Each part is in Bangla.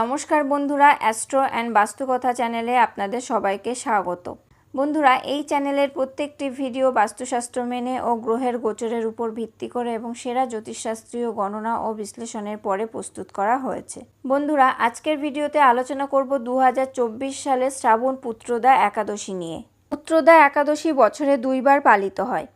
নমস্কার বন্ধুরা, অ্যাস্ট্রো অ্যান্ড বাস্তুকথা চ্যানেলে আপনাদের সবাইকে স্বাগত। বন্ধুরা, এই চ্যানেলের প্রত্যেকটি ভিডিও বাস্তুশাস্ত্র মেনে ও গ্রহের গোচরের উপর ভিত্তি করে এবং সেরা জ্যোতিষশাস্ত্রীয় গণনা ও বিশ্লেষণের পরে প্রস্তুত করা হয়েছে। বন্ধুরা, আজকের ভিডিওতে আলোচনা করব দু সালের শ্রাবণ পুত্রদা একাদশী নিয়ে। পুত্রদা একাদশী বছরে দুইবার পালিত হয়।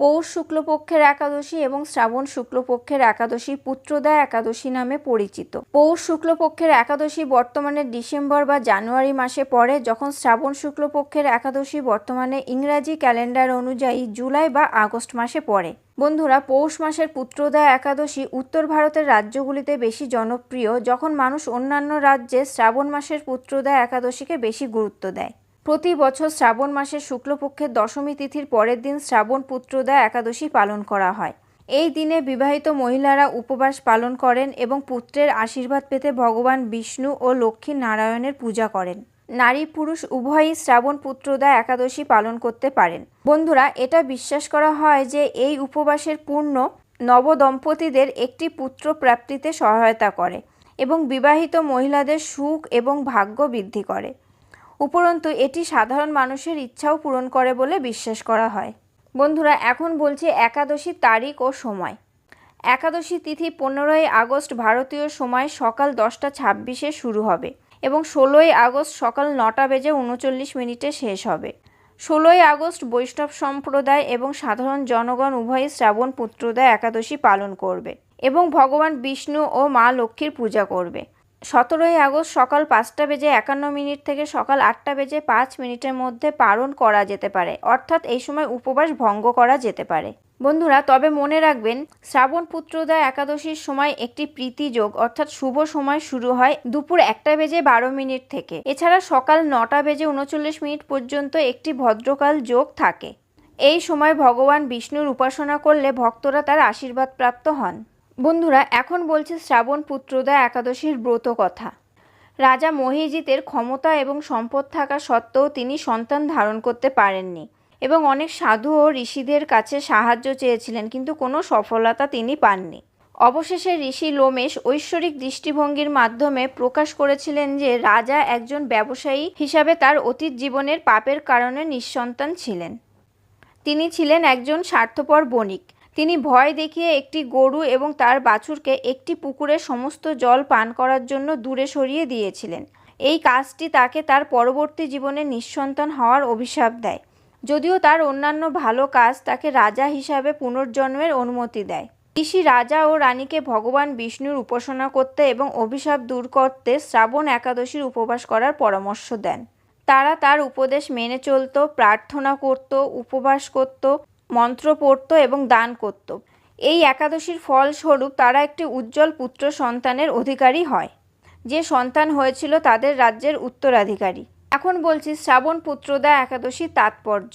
পৌষ শুক্লপক্ষের একাদশী এবং শ্রাবণ শুক্লপক্ষের একাদশী পুত্রদা একাদশী নামে পরিচিত। পৌষ শুক্লপক্ষের একাদশী বর্তমানে ডিসেম্বর বা জানুয়ারি মাসে পড়ে, যখন শ্রাবণ শুক্লপক্ষের একাদশী বর্তমানে ইংরাজি ক্যালেন্ডার অনুযায়ী জুলাই বা আগস্ট মাসে পড়ে। বন্ধুরা, পৌষ মাসের পুত্রদা একাদশী উত্তর ভারতের রাজ্যগুলিতে বেশি জনপ্রিয়, যখন মানুষ অন্যান্য রাজ্যে শ্রাবণ মাসের পুত্রদা একাদশীকে বেশি গুরুত্ব দেয়। প্রতি বছর শ্রাবণ মাসের শুক্লপক্ষের দশমী তিথির পরের দিন শ্রাবণ পুত্রদা একাদশী পালন করা হয়। এই দিনে বিবাহিত মহিলারা উপবাস পালন করেন এবং পুত্রের আশীর্বাদ পেতে ভগবান বিষ্ণু ও লক্ষ্মী নারায়ণের পূজা করেন। নারী পুরুষ উভয়ই শ্রাবণ পুত্রদা একাদশী পালন করতে পারেন। বন্ধুরা, এটা বিশ্বাস করা হয় যে এই উপবাসের পূর্ণ নবদম্পতিদের একটি পুত্র প্রাপ্তিতে সহায়তা করে এবং বিবাহিত মহিলাদের সুখ এবং ভাগ্য বৃদ্ধি করে। উপরন্তু এটি সাধারণ মানুষের ইচ্ছাও পূরণ করে বলে বিশ্বাস করা হয়। বন্ধুরা, এখন বলছি একাদশী তারিখ ও সময়। একাদশী তিথি পনেরোই আগস্ট ভারতীয় সময় সকাল দশটা ছাব্বিশে শুরু হবে এবং ষোলোই আগস্ট সকাল নটা বেজে উনচল্লিশ মিনিটে শেষ হবে। ষোলোই আগস্ট বৈষ্ণব সম্প্রদায় এবং সাধারণ জনগণ উভয়ই শ্রাবণ পুত্রদা একাদশী পালন করবে এবং ভগবান বিষ্ণু ও মা লক্ষ্মীর পূজা করবে। সতেরোই আগস্ট সকাল পাঁচটা বেজে একান্ন মিনিট থেকে সকাল আটটা বেজে পাঁচ মিনিটের মধ্যে পালন করা যেতে পারে। অর্থাৎ এই সময় উপবাস ভঙ্গ করা যেতে পারে। বন্ধুরা, তবে মনে রাখবেন, শ্রাবণ পুত্রদা একাদশীর সময় একটি প্রীতি যোগ, অর্থাৎ শুভ সময় শুরু হয় দুপুর একটা বেজে বারো মিনিট থেকে। এছাড়া সকাল নটা বেজে উনচল্লিশ মিনিট পর্যন্ত একটি ভদ্রকাল যোগ থাকে। এই সময় ভগবান বিষ্ণুর উপাসনা করলে ভক্তরা তার আশীর্বাদ প্রাপ্ত হন। বন্ধুরা, এখন বলছে শ্রাবণ পুত্রদা একাদশীর ব্রত কথা। রাজা মহিজিতের ক্ষমতা এবং সম্পদ থাকা সত্ত্বেও তিনি সন্তান ধারণ করতে পারেননি এবং অনেক সাধু ও ঋষিদের কাছে সাহায্য চেয়েছিলেন, কিন্তু কোনো সফলতা তিনি পাননি। অবশেষে ঋষি লোমেশ ঐশ্বরিক দৃষ্টিভঙ্গির মাধ্যমে প্রকাশ করেছিলেন যে রাজা একজন ব্যবসায়ী হিসাবে তার অতীত জীবনের পাপের কারণে নিঃসন্তান ছিলেন। তিনি ছিলেন একজন স্বার্থপর বণিক। তিনি ভয় দেখিয়ে একটি গরু এবং তার বাছুরকে একটি পুকুরে সমস্ত জল পান করার জন্য দূরে সরিয়ে দিয়েছিলেন। এই কাজটি তাকে তার পরবর্তী জীবনে নিঃসন্তান হওয়ার অভিশাপ দেয়। যদিও তার অন্যান্য ভালো কাজ তাকে রাজা হিসাবে পুনর্জন্মের অনুমতি দেয়। ঋষি রাজা ও রানীকে ভগবান বিষ্ণুর উপাসনা করতে এবং অভিশাপ দূর করতে শ্রাবণ একাদশীর উপবাস করার পরামর্শ দেন। তারা তার উপদেশ মেনে চলত, প্রার্থনা করত, উপবাস করত মন্ত্র পড়ত এবং দান করত এই একাদশীর ফলস্বরূপ তারা একটি উজ্জ্বল পুত্র সন্তানের অধিকারী হয়। যে সন্তান হয়েছিল তাদের রাজ্যের উত্তরাধিকারী। এখন বলছি শ্রাবণ পুত্রদা একাদশীর তাৎপর্য।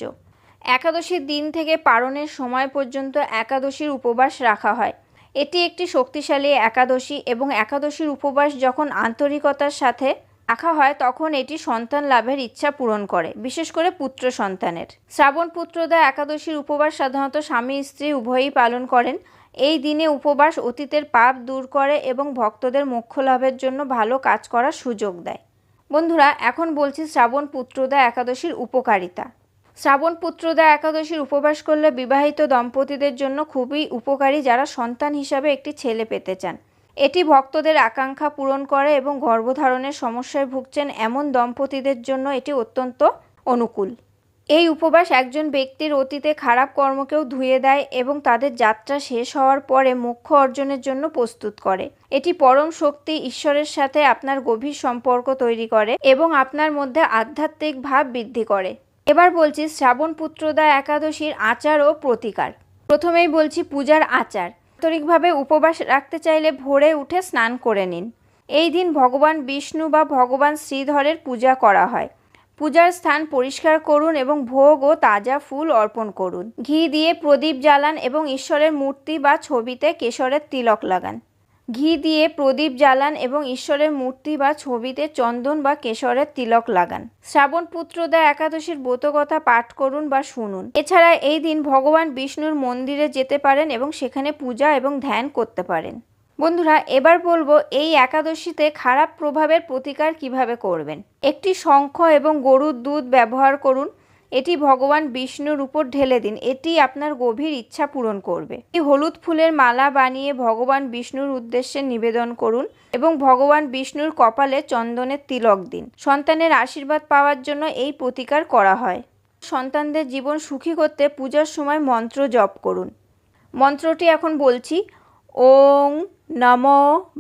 একাদশীর দিন থেকে পারণের সময় পর্যন্ত একাদশীর উপবাস রাখা হয়। এটি একটি শক্তিশালী একাদশী এবং একাদশীর উপবাস যখন আন্তরিকতার সাথে রাখা হয় তখন এটি সন্তান লাভের ইচ্ছা পূরণ করে, বিশেষ করে পুত্র সন্তানের। শ্রাবণ পুত্রদা একাদশীর উপবাস সাধারণত স্বামী স্ত্রী উভয়ই পালন করেন। এই দিনে উপবাস অতীতের পাপ দূর করে এবং ভক্তদের মোক্ষ লাভের জন্য ভালো কাজ করার সুযোগ দেয়। বন্ধুরা, এখন বলছি শ্রাবণ পুত্রদা একাদশীর উপকারিতা। শ্রাবণ পুত্রদা একাদশীর উপবাস করলে বিবাহিত দম্পতিদের জন্য খুবই উপকারী যারা সন্তান হিসাবে একটি ছেলে পেতে চান। এটি ভক্তদের আকাঙ্ক্ষা পূরণ করে এবং গর্ভধারণের সমস্যায় ভুগছেন এমন দম্পতিদের জন্য এটি অত্যন্ত অনুকূল। এই উপবাস একজন ব্যক্তির অতীতে খারাপ কর্মকেও ধুয়ে দেয় এবং তাদের যাত্রা শেষ হওয়ার পরে মোক্ষ অর্জনের জন্য প্রস্তুত করে। এটি পরম শক্তি ঈশ্বরের সাথে আপনার গভীর সম্পর্ক তৈরি করে এবং আপনার মধ্যে আধ্যাত্মিক ভাব বৃদ্ধি করে। এবার বলছি শ্রাবণ পুত্রদা একাদশীর আচার ও প্রতিকার। প্রথমেই বলছি পূজার আচার। আন্তরিকভাবে উপবাস রাখতে চাইলে ভোরে উঠে স্নান করে নিন। এই দিন ভগবান বিষ্ণু বা ভগবান শ্রীধরের পূজা করা হয়। পূজার স্থান পরিষ্কার করুন এবং ভোগ ও তাজা ফুল অর্পণ করুন। ঘি দিয়ে প্রদীপ জ্বালান এবং ঈশ্বরের মূর্তি বা ছবিতে কেশরের তিলক লাগান। ঘি দিয়ে প্রদীপ জ্বালান এবং ঈশ্বরের মূর্তি বা ছবিতে চন্দন বা কেশরের তিলক লাগান। শ্রাবণ পুত্রদা একাদশীর ব্রতকথা পাঠ করুন বা শুনুন। এছাড়া এই দিন ভগবান বিষ্ণুর মন্দিরে যেতে পারেন এবং সেখানে পূজা এবং ধ্যান করতে পারেন। বন্ধুরা, এবার বলব এই একাদশীতে খারাপ প্রভাবের প্রতিকার কীভাবে করবেন? একটি শঙ্খ এবং গরুর দুধ ব্যবহার করুন। এটি ভগবান বিষ্ণুর উপর ঢেলে দিন। এটি আপনার গভীর ইচ্ছা পূরণ করবে। এই হলুদ ফুলের মালা বানিয়ে ভগবান বিষ্ণুর উদ্দেশ্যে নিবেদন করুন এবং ভগবান বিষ্ণুর কপালে চন্দনের তিলক দিন। সন্তানের আশীর্বাদ পাওয়ার জন্য এই প্রতিকার করা হয়। সন্তানদের জীবন সুখী করতে পূজার সময় মন্ত্র জপ করুন। মন্ত্রটি এখন বলছি, ওং নম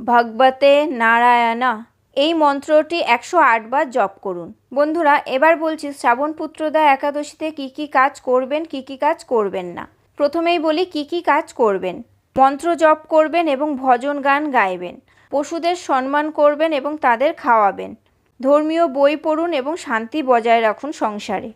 ভগবতে নারায়ণা। এই মন্ত্রটি একশো বার জপ করুন। বন্ধুরা, এবার বলছি শ্রাবণ পুত্রদা একাদশীতে কি কি কাজ করবেন, কি কি কাজ করবেন না? প্রথমেই বলি, কি কি কাজ করবেন? মন্ত্র জপ করবেন এবং ভজন গান গাইবেন। পশুদের সম্মান করবেন এবং তাদের খাওয়াবেন। ধর্মীয় বই পড়ুন এবং শান্তি বজায় রাখুন সংসারে।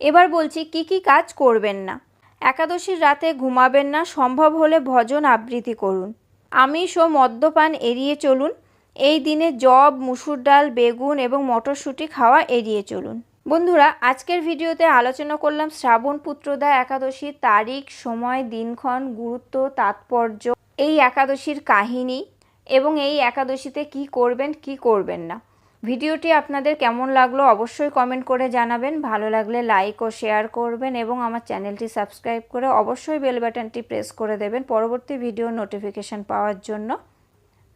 এবার বলছি, কি কি কাজ করবেন না? একাদশীর রাতে ঘুমাবেন না, সম্ভব হলে ভজন আবৃত্তি করুন। আমিষ ও মদ্যপান এড়িয়ে চলুন। এই দিনে জব, মুসুর ডাল, বেগুন এবং মটরশুঁটি খাওয়া এড়িয়ে চলুন। বন্ধুরা, আজকের ভিডিওতে আলোচনা করলাম শ্রাবণ পুত্রদা একাদশীর তারিখ, সময়, দিনক্ষণ, গুরুত্ব, তাৎপর্য, এই একাদশীর কাহিনী এবং এই একাদশীতে কি করবেন কি করবেন না। ভিডিওটি আপনাদের কেমন লাগল অবশ্যই কমেন্ট করে জানাবেন। ভালো লাগলে লাইক ও শেয়ার করবেন এবং আমার চ্যানেলটি সাবস্ক্রাইব করে অবশ্যই বেল বাটনটি প্রেস করে দেবেন পরবর্তী ভিডিও নোটিফিকেশান পাওয়ার জন্য।